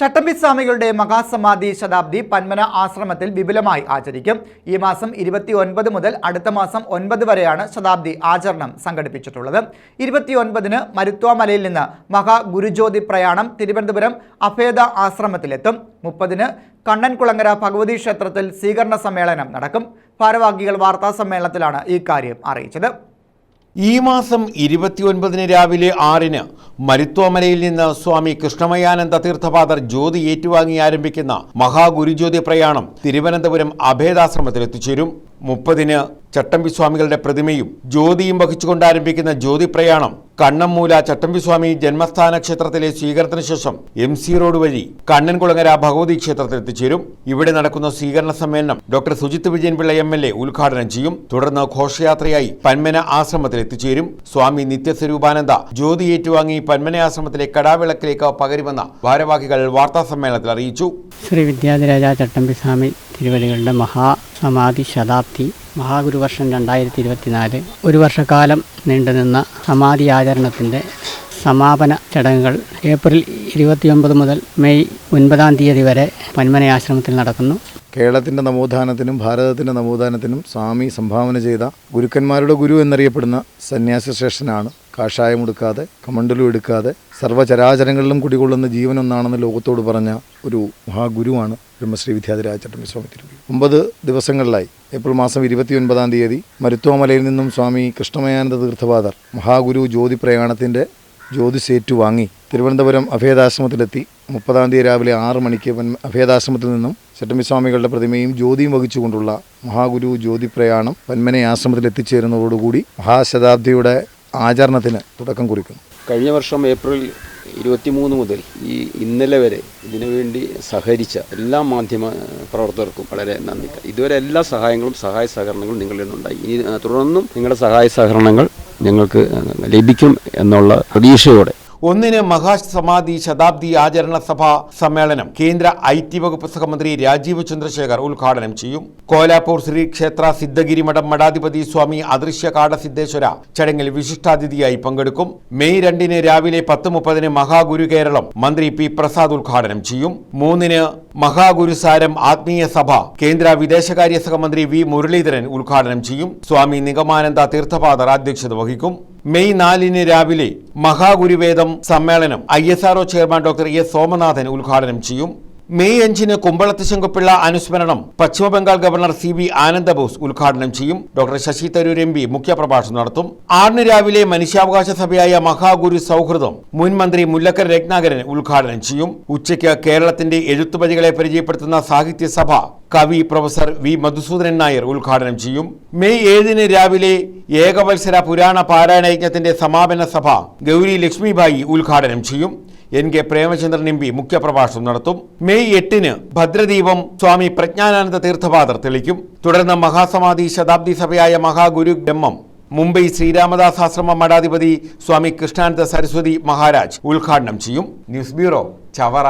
ചട്ടമ്പി സ്വാമികളുടെ മഹാസമാധി ശതാബ്ദി പന്മന ആശ്രമത്തിൽ വിപുലമായി ആചരിക്കും. ഈ മാസം ഇരുപത്തി ഒൻപത് മുതൽ അടുത്ത മാസം ഒൻപത് വരെയാണ് ശതാബ്ദി ആചരണം സംഘടിപ്പിച്ചിട്ടുള്ളത്. ഇരുപത്തിയൊൻപതിന് മരുത്വാമലയിൽ നിന്ന് മഹാഗുരുജ്യോതി പ്രയാണം തിരുവനന്തപുരം അഭേദ ആശ്രമത്തിലെത്തും. മുപ്പതിന് കണ്ണൻകുളങ്ങര ഭഗവതി ക്ഷേത്രത്തിൽ സ്വീകരണ സമ്മേളനം നടക്കും. ഭാരവാഹികൾ വാർത്താ സമ്മേളനത്തിലാണ് ഇക്കാര്യം അറിയിച്ചത്. ഈ മാസം ഇരുപത്തിയൊൻപതിന് രാവിലെ ആറിന് മരുത്വമലയിൽ നിന്ന് സ്വാമി കൃഷ്ണമയാനന്ദ തീർത്ഥപാദർ ജ്യോതി ഏറ്റുവാങ്ങി ആരംഭിക്കുന്ന മഹാഗുരുജ്യോതി പ്രയാണം തിരുവനന്തപുരം അഭേദാശ്രമത്തിൽ എത്തിച്ചേരും മുപ്പതിന് ചട്ടമ്പി സ്വാമികളുടെ പ്രതിമയും ജ്യോതിയും വഹിച്ചുകൊണ്ട് ആരംഭിക്കുന്ന ജ്യോതി പ്രയാണം കണ്ണമ്മൂല ചട്ടമ്പി സ്വാമി ജന്മസ്ഥാന ക്ഷേത്രത്തിലെ സ്വീകരണത്തിന് ശേഷം എം സി റോഡ് വഴി കണ്ണൻകുളങ്ങര ഭഗവതി ക്ഷേത്രത്തിൽ എത്തിച്ചേരും ഇവിടെ നടക്കുന്ന സ്വീകരണ സമ്മേളനം doctor Sujith Vijayanpillai M L A ഉദ്ഘാടനം ചെയ്യും. തുടർന്ന് ഘോഷയാത്രയായി പന്മന ആശ്രമത്തിൽ എത്തിച്ചേരും സ്വാമി നിത്യസ്വരൂപാനന്ദ ജ്യോതി ഏറ്റുവാങ്ങി പന്മന ആശ്രമത്തിലെ കടാവിളക്കിലേക്ക് പകരുമെന്ന് ഭാരവാഹികൾ വാർത്താ സമ്മേളനത്തിൽ അറിയിച്ചു. ശ്രീ വിദ്യാധിരാജ ചട്ടമ്പിസ്വാമി തിരുവടികളുടെ മഹാസമാധി ശതാബ്ദി മഹാഗുരുവർഷം രണ്ടായിരത്തി ഇരുപത്തിനാല് ഒരു വർഷക്കാലം നീണ്ടുനിന്ന സമാധി ആചരണത്തിന്റെ സമാപന ചടങ്ങുകൾ ഏപ്രിൽ ഇരുപത്തിയൊമ്പത് മുതൽ മെയ് ഒൻപതാം തീയതി വരെ പന്മന ആശ്രമത്തിൽ നടക്കുന്നു. കേരളത്തിന്റെ നവോത്ഥാനത്തിനും ഭാരതത്തിന്റെ നവോത്ഥാനത്തിനും സ്വാമി സംഭാവന ചെയ്ത ഗുരുക്കന്മാരുടെ ഗുരു എന്നറിയപ്പെടുന്ന സന്യാസി ശ്രേഷ്ഠനാണ്. കാഷായമെടുക്കാതെ കമണ്ടലും എടുക്കാതെ സർവചരാചരങ്ങളിലും കുടികൊള്ളുന്ന ജീവനൊന്നാണെന്ന് ലോകത്തോട് പറഞ്ഞ ഒരു മഹാഗുരുവാണ് ബ്രഹ്മശ്രീ വിദ്യാധിരാജ ചട്ടമ്പി സ്വാമി തിരുവി ഒമ്പത് ദിവസങ്ങളിലായി. ഏപ്രിൽ മാസം ഇരുപത്തിയൊൻപതാം തീയതി മരുത്വമലയിൽ നിന്നും സ്വാമി കൃഷ്ണമയാനന്ദ തീർത്ഥപാദർ മഹാഗുരു ജ്യോതി പ്രയാണത്തിന്റെ ജ്യോതിസേറ്റു വാങ്ങി തിരുവനന്തപുരം അഭേദാശ്രമത്തിലെത്തി. മുപ്പതാം തീയതി രാവിലെ ആറ് മണിക്ക് അഭേദാശ്രമത്തിൽ നിന്നും ചട്ടമ്പിസ്വാമികളുടെ പ്രതിമയും ജ്യോതിയും വഹിച്ചുകൊണ്ടുള്ള മഹാഗുരു ജ്യോതി പ്രയാണം പന്മന ആശ്രമത്തിൽ എത്തിച്ചേരുന്നതോടുകൂടി മഹാശതാബ്ദിയുടെ ആചരണത്തിന് തുടക്കം കുറിക്കുന്നു. കഴിഞ്ഞ വർഷം ഏപ്രിൽ ഇരുപത്തിമൂന്ന് മുതൽ ഈ ഇന്നലെ വരെ ഇതിനുവേണ്ടി സഹകരിച്ച എല്ലാ മാധ്യമ പ്രവർത്തകർക്കും വളരെ നന്ദി. ഇതുവരെ എല്ലാ സഹായങ്ങളും സഹായ സഹകരണങ്ങളും നിങ്ങളിൽ നിന്നുണ്ടായി. ഇനി തുടർന്നും നിങ്ങളുടെ സഹായ സഹകരണങ്ങൾ ഞങ്ങൾക്ക് ലഭിക്കും എന്നുള്ള പ്രതീക്ഷയോടെ ഒന്നിന് മഹാസമാധി ശതാബ്ദി ആചരണ സഭാ സമ്മേളനം കേന്ദ്ര ഐ ടി വകുപ്പ് സഹമന്ത്രി രാജീവ് ചന്ദ്രശേഖർ ഉദ്ഘാടനം ചെയ്യും. കോലാപൂർ ശ്രീ ക്ഷേത്ര സിദ്ധഗിരി മഠം മഠാധിപതി സ്വാമി അദൃശ്യ കാടസിദ്ധേശ്വര ചടങ്ങിൽ വിശിഷ്ടാതിഥിയായി പങ്കെടുക്കും. മെയ് രണ്ടിന് രാവിലെ പത്ത് മുപ്പതിന് മഹാഗുരു കേരളം മന്ത്രി പി പ്രസാദ് ഉദ്ഘാടനം ചെയ്യും. മൂന്നിന് മഹാഗുരുസാരം ആത്മീയ സഭ കേന്ദ്ര വിദേശകാര്യ സഹമന്ത്രി വി മുരളീധരൻ ഉദ്ഘാടനം ചെയ്യും. സ്വാമി നിഗമാനന്ദ തീർത്ഥപാദർ അധ്യക്ഷത വഹിക്കും. മെയ് നാലിന് രാവിലെ മഹാഗുരുവേദം സമ്മേളനം I S R O chairman doctor A Somanathan ഉദ്ഘാടനം ചെയ്യും. മെയ് അഞ്ചിന് കുമ്പളത്ത് ശങ്കുപിള്ള അനുസ്മരണം Paschimabangal governor C V Ananda Bose ഉദ്ഘാടനം ചെയ്യും. Doctor Shashi Tharoor M P മുഖ്യപ്രഭാഷണം നടത്തും. ആറിന് രാവിലെ മനുഷ്യാവകാശ സഭയായ മഹാഗുരു സൗഹൃദം മുൻ മന്ത്രി മുല്ലക്കർ രത്നാകരൻ ഉദ്ഘാടനം ചെയ്യും. ഉച്ചയ്ക്ക് കേരളത്തിന്റെ എഴുത്തുപതികളെ പരിചയപ്പെടുത്തുന്ന സാഹിത്യസഭ കവി പ്രൊഫസർ വി മധുസൂദനൻ നായർ ഉദ്ഘാടനം ചെയ്യും. മെയ് ഏഴിന് രാവിലെ ഏകവത്സര പുരാണ പാരായണയജ്ഞത്തിന്റെ സമാപന സഭ ഗൗരി ലക്ഷ്മിബായി ഉദ്ഘാടനം ചെയ്യും. N K Premachandran M P മുഖ്യപ്രഭാഷണം നടത്തും. മെയ് എട്ടിന് ഭദ്രദീപം സ്വാമി പ്രജ്ഞാനാനന്ദ തീർത്ഥപാദർ തെളിക്കും. തുടർന്ന് മഹാസമാധി ശതാബ്ദി സഭയായ മഹാഗുരു ബ്രഹ്മം. മുംബൈ ശ്രീരാമദാസ് ആശ്രമ മഠാധിപതി സ്വാമി കൃഷ്ണാനന്ദ സരസ്വതി മഹാരാജ് ഉദ്ഘാടനം ചെയ്യും. News bureau Chavara.